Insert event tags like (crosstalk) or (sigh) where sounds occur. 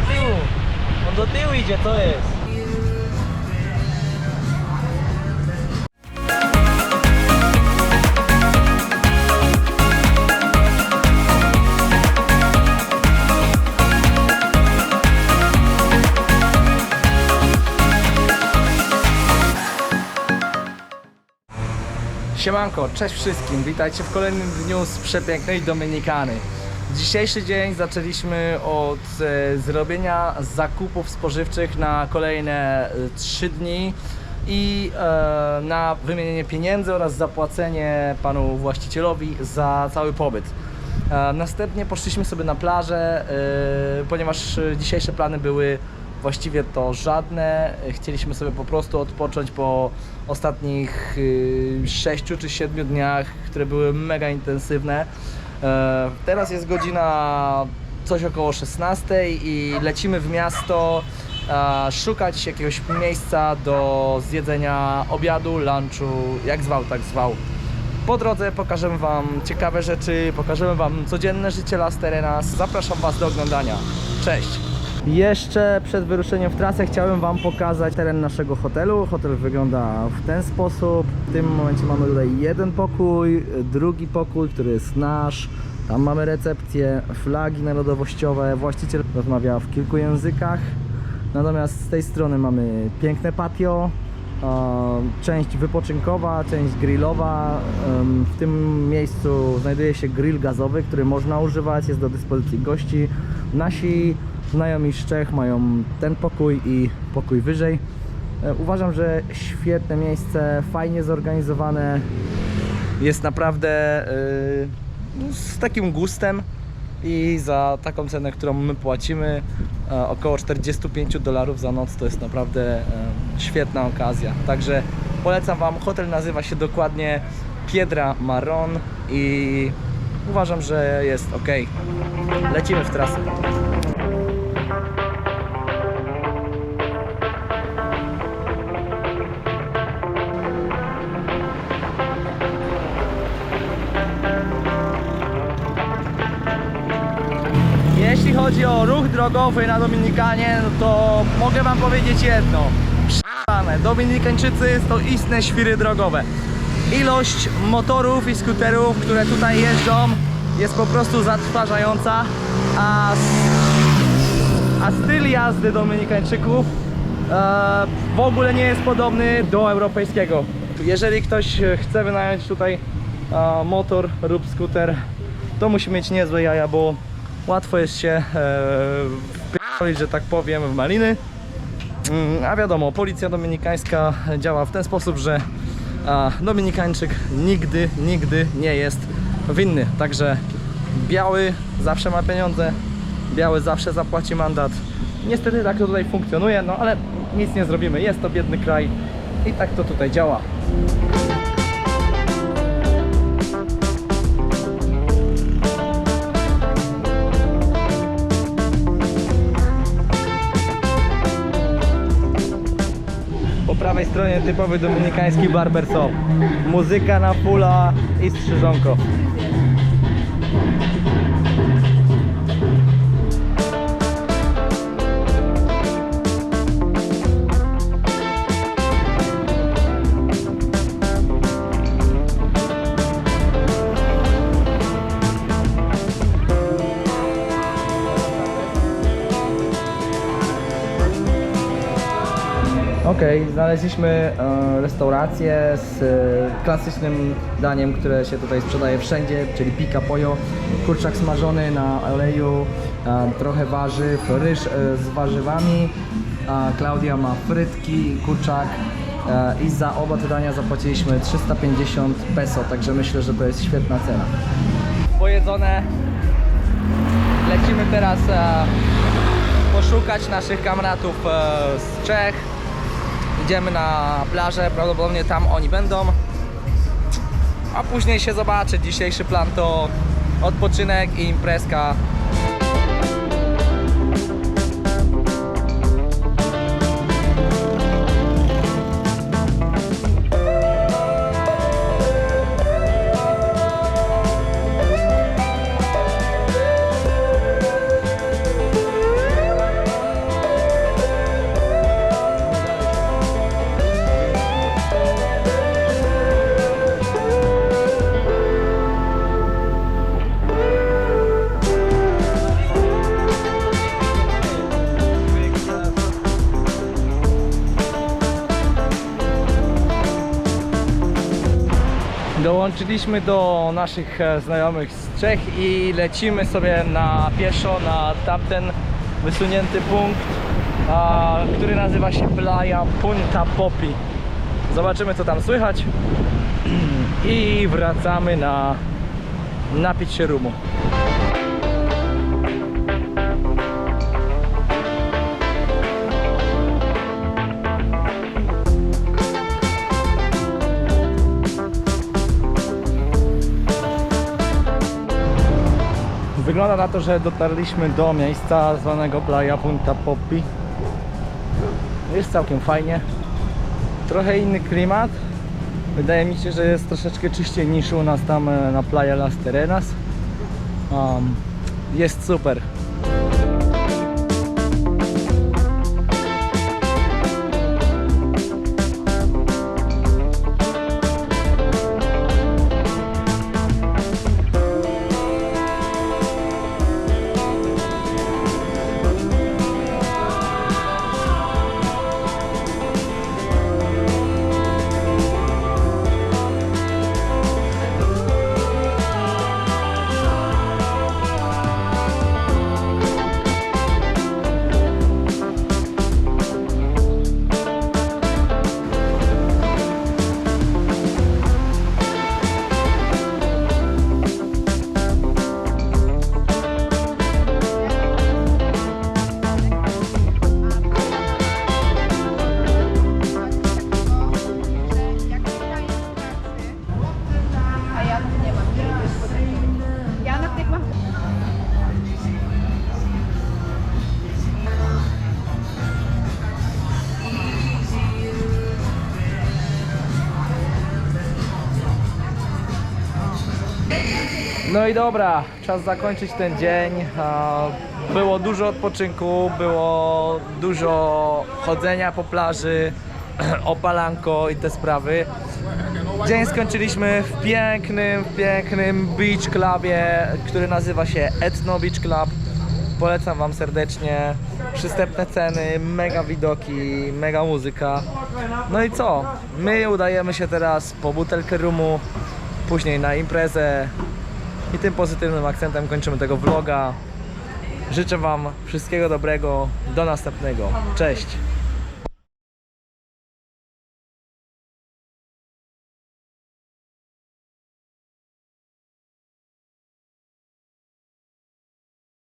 do tyłu. On do tyłu idzie, co jest? Siemanko, cześć wszystkim, witajcie w kolejnym dniu z przepięknej Dominikany. Dzisiejszy dzień zaczęliśmy od e, zrobienia zakupów spożywczych na kolejne e, 3 dni i e, na wymienienie pieniędzy oraz zapłacenie panu właścicielowi za cały pobyt. E, następnie poszliśmy sobie na plażę, e, ponieważ e, dzisiejsze plany były właściwie to żadne. Chcieliśmy sobie po prostu odpocząć po ostatnich 6 czy 7 dniach, które były mega intensywne. E, Teraz jest godzina coś około 16 i lecimy w miasto e, szukać jakiegoś miejsca do zjedzenia obiadu, lunchu, jak zwał, tak zwał. Po drodze pokażemy Wam ciekawe rzeczy, pokażemy Wam codzienne życie Las Terenas. Zapraszam Was do oglądania. Cześć! Jeszcze przed wyruszeniem w trasę chciałem Wam pokazać teren naszego hotelu. Hotel wygląda w ten sposób. W tym momencie mamy tutaj jeden pokój, drugi pokój, który jest nasz. Tam mamy recepcję, flagi narodowościowe. Właściciel rozmawia w kilku językach. Natomiast z tej strony mamy piękne patio, część wypoczynkowa, część grillowa. W tym miejscu znajduje się grill gazowy, który można używać, jest do dyspozycji gości. Nasi znajomi z Czech mają ten pokój i pokój wyżej. E, Uważam, że świetne miejsce, fajnie zorganizowane. Jest naprawdę y, no, z takim gustem i za taką cenę, którą my płacimy, e, około 45 dolarów za noc, to jest naprawdę świetna okazja. Także polecam Wam. Hotel nazywa się dokładnie Piedra Maron i uważam, że jest ok. Lecimy w trasę. Drogowy na Dominikanie, no to mogę Wam powiedzieć jedno. Prze***ane. Dominikańczycy to istne świry drogowe. Ilość motorów i skuterów, które tutaj jeżdżą jest po prostu zatrważająca, a, a styl jazdy Dominikańczyków e, w ogóle nie jest podobny do europejskiego. Jeżeli ktoś chce wynająć tutaj e, motor lub skuter, to musi mieć niezłe jaja, bo łatwo jest się e, że tak powiem, w maliny. Mm, A wiadomo, policja dominikańska działa w ten sposób, że Dominikańczyk nigdy, nigdy nie jest winny. Także biały zawsze ma pieniądze, biały zawsze zapłaci mandat. Niestety tak to tutaj funkcjonuje, no ale nic nie zrobimy. Jest to biedny kraj i tak to tutaj działa. Po prawej stronie typowy dominikański barber shop. Muzyka na pula i strzyżonko. Okej, znaleźliśmy e, restaurację z e, klasycznym daniem, które się tutaj sprzedaje wszędzie, czyli pika pollo, kurczak smażony na oleju, e, trochę warzyw, ryż e, z warzywami, a Klaudia ma frytki, kurczak e, i za oba te dania zapłaciliśmy 350 peso, także myślę, że to jest świetna cena. Pojedzone, lecimy teraz e, poszukać naszych kamratów e, z Czech. Idziemy na plażę, prawdopodobnie tam oni będą. A później się zobaczy. Dzisiejszy plan to odpoczynek i imprezka. Dołączyliśmy do naszych e, znajomych z Czech i lecimy sobie na pieszo na tamten wysunięty punkt, a, który nazywa się Playa Punta Popi. Zobaczymy co tam słychać (clears throat) i wracamy na napić się rumu. Wygląda na to, że dotarliśmy do miejsca zwanego Playa Punta Popi. Jest całkiem fajnie. Trochę inny klimat. Wydaje mi się, że jest troszeczkę czyściej niż u nas tam e, na Playa Las Terenas. Um, jest super. No i dobra, czas zakończyć ten dzień. Było dużo odpoczynku, było dużo chodzenia po plaży, (clears throat) opalanko i te sprawy. Dzień skończyliśmy w pięknym, pięknym beach clubie, który nazywa się Etno Beach Club. Polecam Wam serdecznie. Przystępne ceny, mega widoki, mega muzyka. No i co? My udajemy się teraz po butelkę rumu, później na imprezę, i tym pozytywnym akcentem kończymy tego vloga. Życzę Wam wszystkiego dobrego. Do następnego. Cześć!